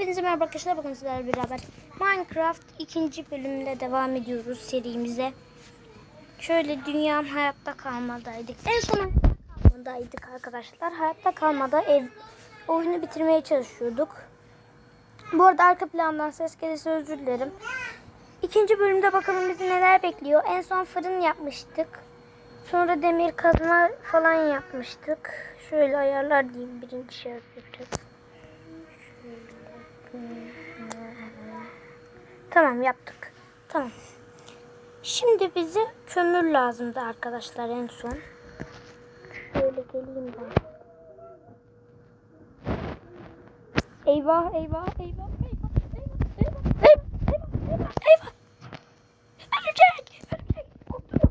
Hepinize merhaba arkadaşlar. Bakın sizlerle beraber Minecraft ikinci bölümle devam ediyoruz serimize. Şöyle dünyam hayatta kalmadaydık. En son hayatta kalmadaydık arkadaşlar. Hayatta kalmada ev oyunu bitirmeye çalışıyorduk. Bu arada arka plandan ses gelirse özür dilerim. İkinci bölümde bakalım bizi neler bekliyor. En son fırın yapmıştık. Sonra demir kazma falan yapmıştık. Şöyle ayarlar diyeyim birinci şey yapacağız. Tamam yaptık. Tamam. Şimdi bize kömür lazımdı arkadaşlar en son. Şöyle geleyim ben. Eyvah eyvah eyvah eyvah eyvah eyvah eyvah eyvah eyvah. Ölecek ölecek. Korktun mu?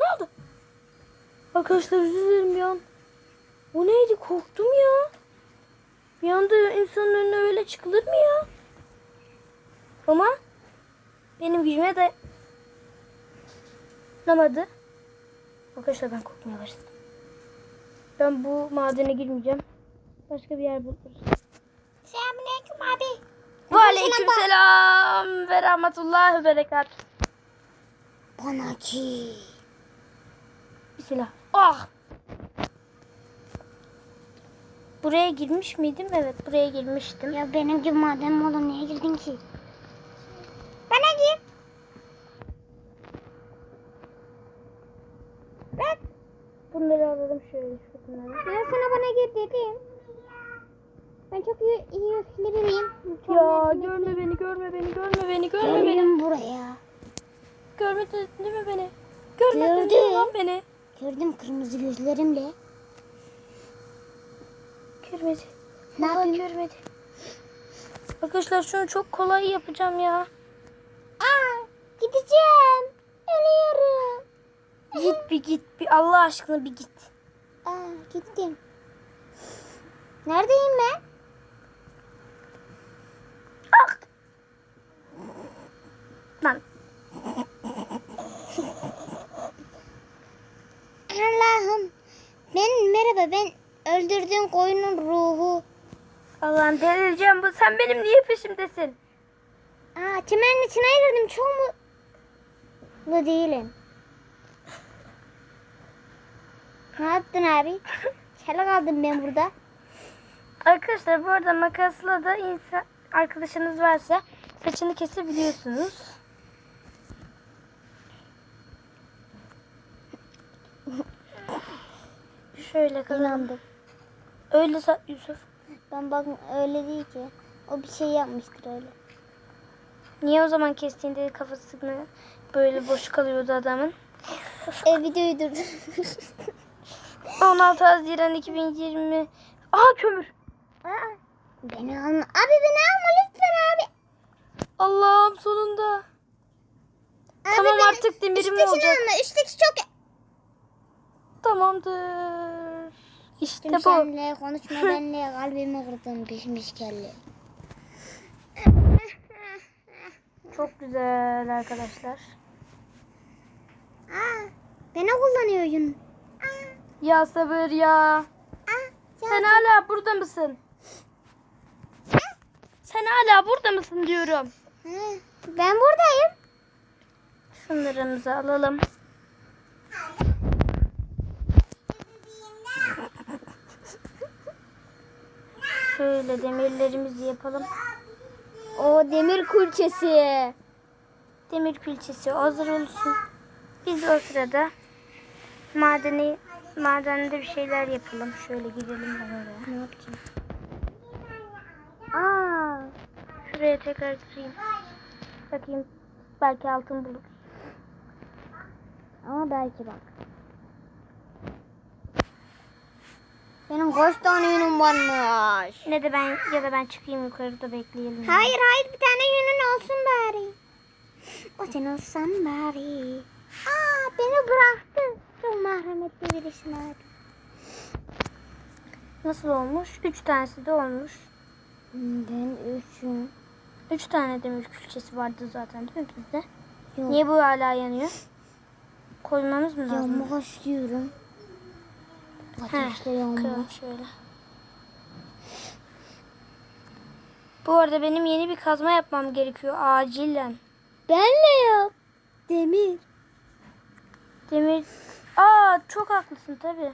Ne oldu? Arkadaşlar dilerim bir an. O neydi? Korktum ya. Bir anda insanın önüne öyle çıkılır mı ya? Ama benim gücüme de namadı. Arkadaşlar ben korkmaya başladım. Ben bu madene girmeyeceğim. Başka bir yer buluruz. Selamünaleyküm abi. Ve aleyküm selam ve rahmetullah ve berekat. Bana ki. Bismillah. Ah! Buraya girmiş miydim? Evet buraya girmiştim. Ya benim gibi madem oğlum niye girdin ki? Bana gir. Bak. Bunları alalım şöyle şunları. Ben sana bana gir dedim. Ben çok iyi, iyi yüklü biriyim. Çok Ya görme beni, görme beni, görme beni, görme Gel beni. buraya. Görmedin değil mi beni? Görmedin Gördüm. değil mi lan beni? Gördüm kırmızı gözlerimle. Görmedi. Ne Vallahi yapayım? görmedi. Arkadaşlar şunu çok kolay yapacağım ya. Aa, gideceğim. Ölüyorum. Git bir git bir Allah aşkına bir git. Aa, gittim. Neredeyim ben? Ah! Lan Allah'ım. Ben merhaba ben öldürdüğün koyunun ruhu. Allah'ım delireceğim bu. Sen benim niye peşimdesin? Aa çimenin içine girdim çok mutlu değilim. Ne yaptın abi? Şöyle kaldım ben burada. Arkadaşlar bu arada makasla da insan arkadaşınız varsa saçını kesebiliyorsunuz. Şöyle kalalım. Öyle Yusuf. Ben bakın öyle değil ki. O bir şey yapmıştır öyle. Niye o zaman kestiğinde kafasını böyle boş kalıyordu adamın? E videoyu dur. 16 Haziran 2020. Aha kömür. Aa, beni alma. Abi beni alma lütfen abi. Allah'ım sonunda. Abi Tamam artık demirim olacak. alma. Üstteki çok... Tamamdır. İşte Şimdi bu. seninle konuşma benimle kalbimi kırdın pişmiş kelle. Çok güzel arkadaşlar. Aa, beni kullanıyor Yun. Aa, Ya sabır ya. aa, Sen hala burada mısın? Sen hala burada mısın diyorum. Hı, Ben buradayım. Şunlarımızı alalım. Şöyle demirlerimizi yapalım. O demir kulçesi. Demir külçesi hazır olsun. Biz de o sırada madeni madende bir şeyler yapalım. Şöyle gidelim ben oraya. Ne yapacağım? Aa, Şuraya tekrar gireyim. Bakayım belki altın buluruz. ama belki bak. Benim kaç tane yünüm varmış? Ne de ben ya da ben çıkayım yukarıda bekleyelim. Hayır hayır bir tane yünün olsun bari. O sen olsan bari. Aa beni bıraktı. Çok merhametli birisin abi. Nasıl olmuş? Üç tanesi de olmuş. Ben üçün. Üç tane demir külçesi vardı zaten değil mi bizde? Yok. Niye bu hala yanıyor? Koymamız mı lazım? Yanmak istiyorum. Şöyle. Bu arada benim yeni bir kazma yapmam gerekiyor acilen. Benle yap. Demir. Demir... Aa çok haklısın tabi.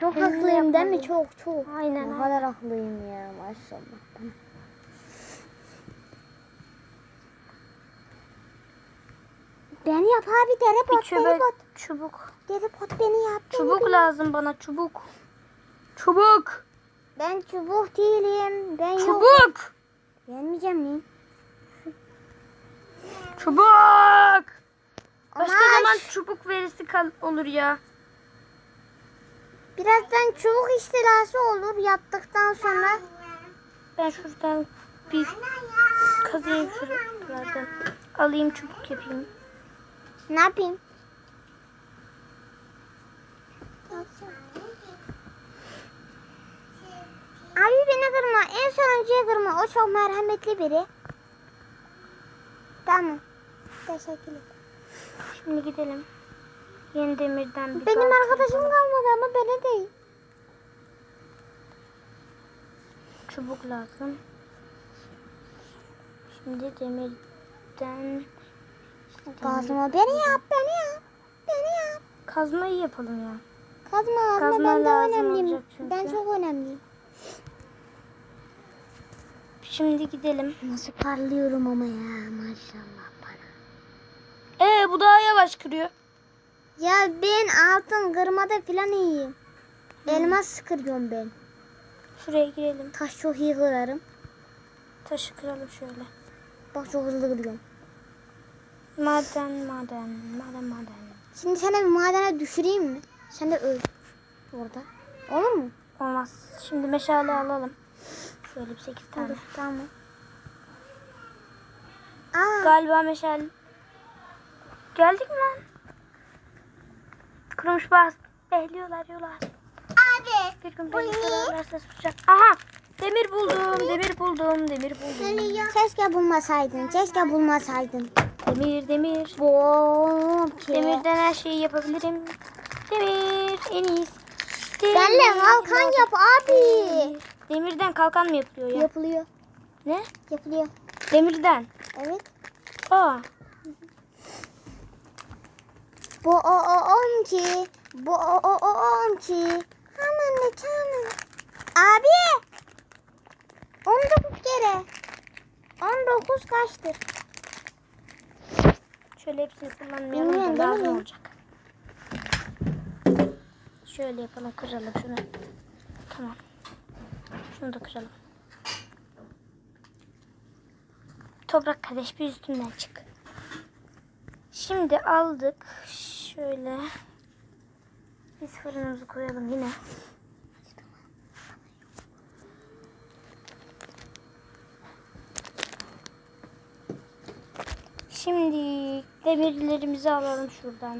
Çok Benimle haklıyım değil mi? Çok çok. Aynen. Ne kadar haklıyım ya maşallah. Beni yap abi dere bot dere çubuk. bot. Çubuk. Dere bot beni yap. Çubuk beni. lazım bana çubuk. Çubuk. Ben çubuk değilim. Ben yok. Çubuk. Yenmeyeceğim lan. Çubuk. Başka Ama zaman çubuk verisi kal olur ya. Birazdan çubuk istilası olur yaptıktan sonra. Ben şuradan bir kazayım şuralardan. Alayım çubuk yapayım. Ne yapayım? Abi beni kırma. En sonuncuya kırma. O çok merhametli biri. Tamam. Teşekkürler. Şimdi gidelim. Yeni demirden bir Benim arkadaşım kalmadı ama bana değil. Çubuk lazım. Şimdi demirden Kazma beni yap beni yap. Beni yap. kazmayı yapalım ya. Kazma kazma Kazma ben de önemliyim. Ben çok önemliyim. Şimdi gidelim. Nasıl parlıyorum ama ya maşallah bana. Ee bu daha yavaş kırıyor. Ya ben altın kırmada falan iyiyim. Elmas kırıyorum ben. Şuraya girelim. Taş çok iyi kırarım. Taşı kıralım şöyle. Bak çok hızlı kırıyorum. Maden maden maden maden. Şimdi sana bir madene düşüreyim mi? Sen de öl. Orada. Olur mu? Olmaz. Şimdi meşale alalım. Şöyle bir 8 tane. Olur. Tamam. Aa, Galiba meşale. Geldik mi lan? Kurumuş bas. Ehliyorlar yola. abi. Bir gün beni sorarlarsa susacak. Aha! Demir buldum, demir buldum, demir buldum. Keşke bulmasaydın. Keşke bulmasaydın. Demir, demir. Bom. Demirden her şeyi yapabilirim. Demir, en iyisi. Demir kalkan lazım. yap abi. Demir. Demirden kalkan mı yapılıyor ya? Yapılıyor. Ne? Yapılıyor. Demirden. Evet. Aa, Bu o o on ki. Bu o o o on ki. Aman ne canım. Abi. 19 kere. 19 kaçtır? Şöyle hepsini kullanmayalım Bilmiyorum, da lazım olacak. Şöyle yapalım, kıralım şunu. Tamam. Şunu da kıralım. Toprak kardeş bir üstünden çık. Şimdi aldık. Şöyle. Biz fırınımızı koyalım yine. Şimdi demirlerimizi alalım şuradan.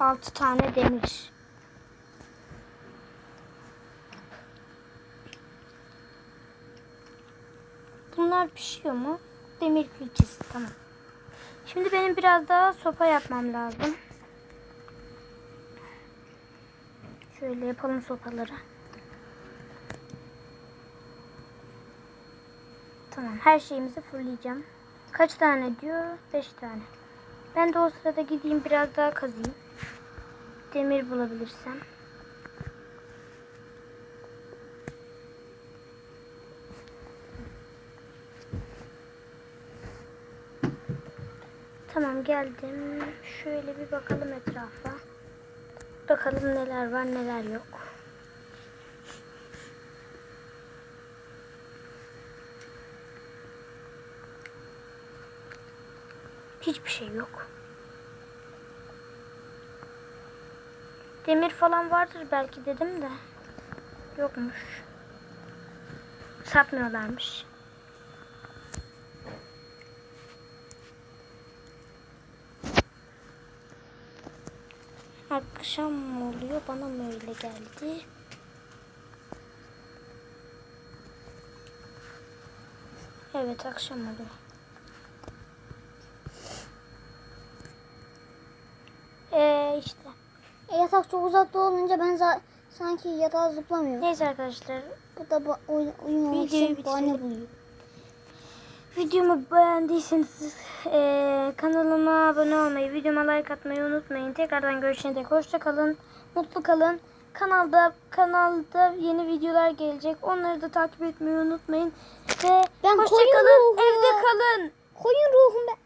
6 tane demir. Bunlar pişiyor mu? Demir külçesi tamam. Şimdi benim biraz daha sopa yapmam lazım. Şöyle yapalım sopaları. Tamam her şeyimizi fırlayacağım. Kaç tane diyor? 5 tane. Ben de o sırada gideyim biraz daha kazayım. Demir bulabilirsem. Tamam geldim. Şöyle bir bakalım etrafa. Bakalım neler var neler yok. Şey yok. Demir falan vardır belki dedim de. Yokmuş. Satmıyorlarmış. Akşam mı oluyor? Bana mı öyle geldi? Evet akşam oluyor. Ee işte. E, yatak çok uzakta olunca ben za- sanki yatağa zıplamıyorum. Neyse arkadaşlar Bu da bu oyun, oyun Videoyu için bahane bitirelim. buluyor. Videomu beğendiyseniz eee, kanalıma abone olmayı, videoma like atmayı unutmayın. Tekrardan görüşene dek hoşça kalın, mutlu kalın. Kanalda kanalda yeni videolar gelecek. Onları da takip etmeyi unutmayın. Ve Ben hoşça kalın, ruhu. evde kalın. Koyun ruhum ben.